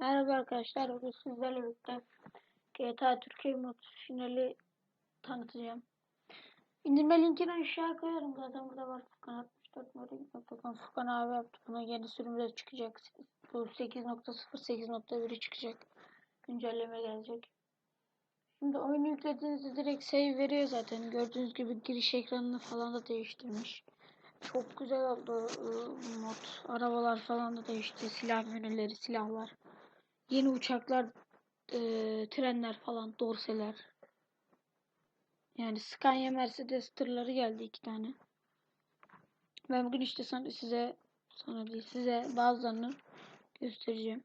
Merhaba arkadaşlar, bugün sizlerle birlikte GTA Türkiye mod finali tanıtacağım. İndirme linkini aşağı koyarım zaten burada var Furkan 64 modding.com Furkan abi yaptı buna yeni sürümde çıkacak. Bu 8.0 8.1'i çıkacak. Güncelleme gelecek. Şimdi oyunu yüklediğinizde direkt save veriyor zaten. Gördüğünüz gibi giriş ekranını falan da değiştirmiş. Çok güzel oldu ıı, mod. Arabalar falan da değişti. Silah menüleri, silahlar. Yeni uçaklar, e, trenler falan, dorseler. Yani Scania Mercedes tırları geldi iki tane. Ben bugün işte sana, size sana değil size bazılarını göstereceğim.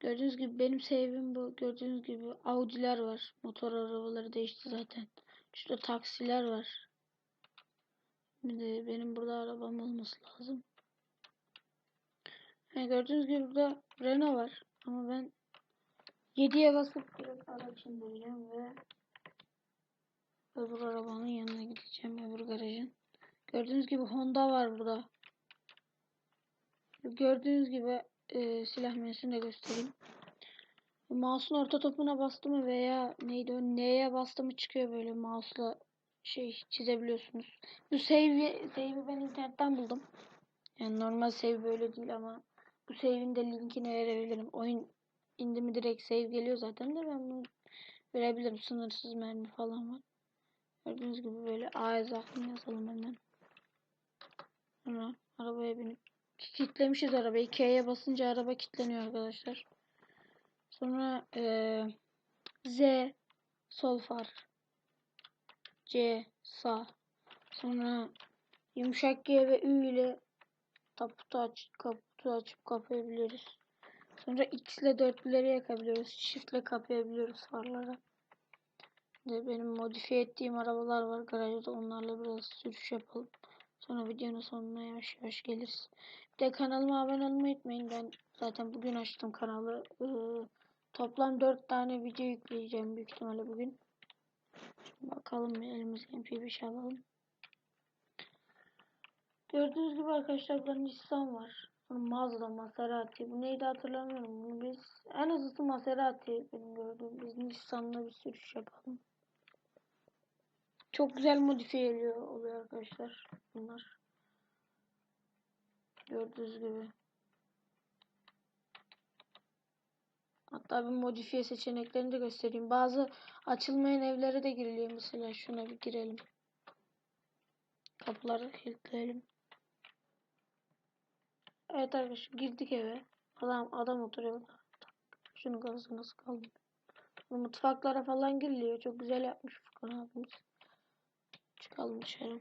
Gördüğünüz gibi benim sevim bu. Gördüğünüz gibi Audi'ler var. Motor arabaları değişti zaten. Şurada taksiler var. Bir benim burada arabam olması lazım. Yani gördüğünüz gibi burada Renault var. Ama ben 7'ye basıp direkt araç indireceğim ve öbür arabanın yanına gideceğim. Öbür garajın. Gördüğünüz gibi Honda var burada. Gördüğünüz gibi e, silah menüsünü de göstereyim. Mouse'un orta topuna bastı mı veya neydi o N'ye bastı mı çıkıyor böyle mouse'la şey çizebiliyorsunuz. Bu save save'i ben internetten buldum. Yani normal save böyle değil ama bu save'in de linkini verebilirim. Oyun indi mi direkt save geliyor zaten de ben bunu verebilirim. Sınırsız mermi falan var. Gördüğünüz gibi böyle A zaten yazalım hemen. Sonra arabaya binip kilitlemişiz arabayı. K'ye basınca araba kilitleniyor arkadaşlar. Sonra ee, Z sol far. C sağ. Sonra yumuşak G ve Ü ile kaputu aç, kaputu açıp kapayabiliyoruz. Sonra X ile dörtlüleri yakabiliyoruz. Shift ile kapayabiliyoruz farları. Ve benim modifiye ettiğim arabalar var garajda. Onlarla biraz sürüş yapalım. Sonra videonun sonuna yavaş yavaş geliriz. Bir de kanalıma abone olmayı unutmayın. Ben zaten bugün açtım kanalı. Ee, toplam 4 tane video yükleyeceğim büyük ihtimalle bugün. Bakalım elimize MP5 alalım. Gördüğünüz gibi arkadaşlar burada Nissan var. Mazda, Maserati. Bu neydi hatırlamıyorum. Bunu biz en hızlısı Maserati benim gördüğüm. Biz Nissan'la bir sürüş yapalım. Çok güzel modifiye oluyor arkadaşlar. Bunlar. Gördüğünüz gibi. Hatta bir modifiye seçeneklerini de göstereyim. Bazı açılmayan evlere de giriliyor. Mesela şuna bir girelim. Kapıları kilitleyelim. Evet arkadaşlar girdik eve. Adam adam oturuyor. Şunun gazı nasıl kaldı? Mutfaklara falan giriliyor. Çok güzel yapmış Furkan abimiz. Çıkalım dışarı.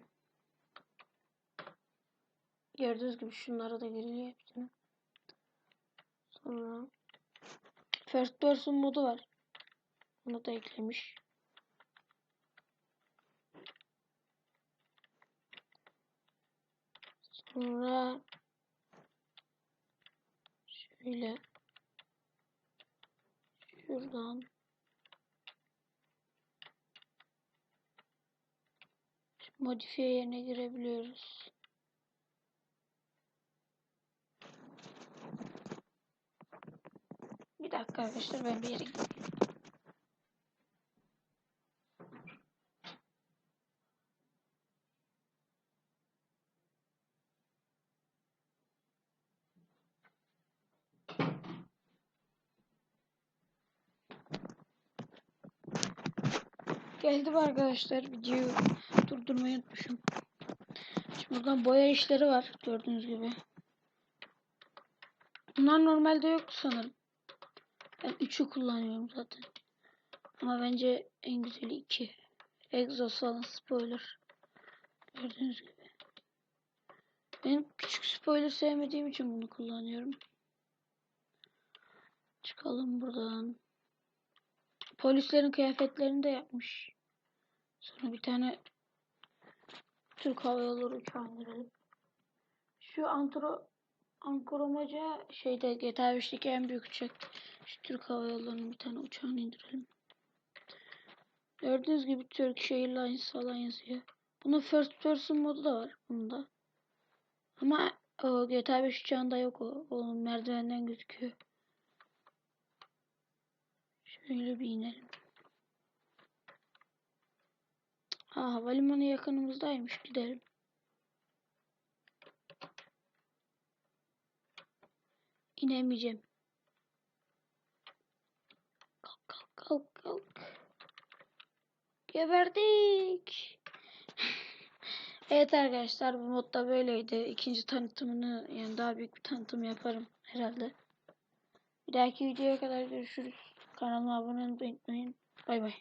Gördüğünüz gibi şunlara da giriliyor hepsine. Sonra First person modu var. Bunu da eklemiş. Sonra şöyle şuradan modifiye yerine girebiliyoruz. Bir dakika arkadaşlar ben bir yere gideyim. Geldim arkadaşlar. Videoyu durdurmayı unutmuşum. Şimdi buradan boya işleri var. Gördüğünüz gibi. Bunlar normalde yok sanırım. Ben 3'ü kullanıyorum zaten. Ama bence en güzeli 2. Exosalon spoiler. Gördüğünüz gibi. Ben küçük spoiler sevmediğim için bunu kullanıyorum. Çıkalım buradan. Polislerin kıyafetlerini de yapmış. Sonra bir tane Türk Hava Yolları uçağı indirelim. Şu antro Ankaramaca şeyde GTA 5'teki en büyük uçak. Şu Türk Hava Yolları'nın bir tane uçağını indirelim. Gördüğünüz gibi Turkish Airlines falan yazıyor. Bunun first person modu da var bunda. Ama o GTA 5 uçağında yok o. O merdivenden gözüküyor. Şöyle bir inelim. Havalimanı yakınımızdaymış gidelim. İnemeyeceğim. Kalk kalk kalk kalk. Geberdik. evet arkadaşlar bu modda böyleydi. İkinci tanıtımını yani daha büyük bir tanıtım yaparım herhalde. Bir dahaki videoya kadar görüşürüz. Kanalıma abone olmayı unutmayın. Bay bay.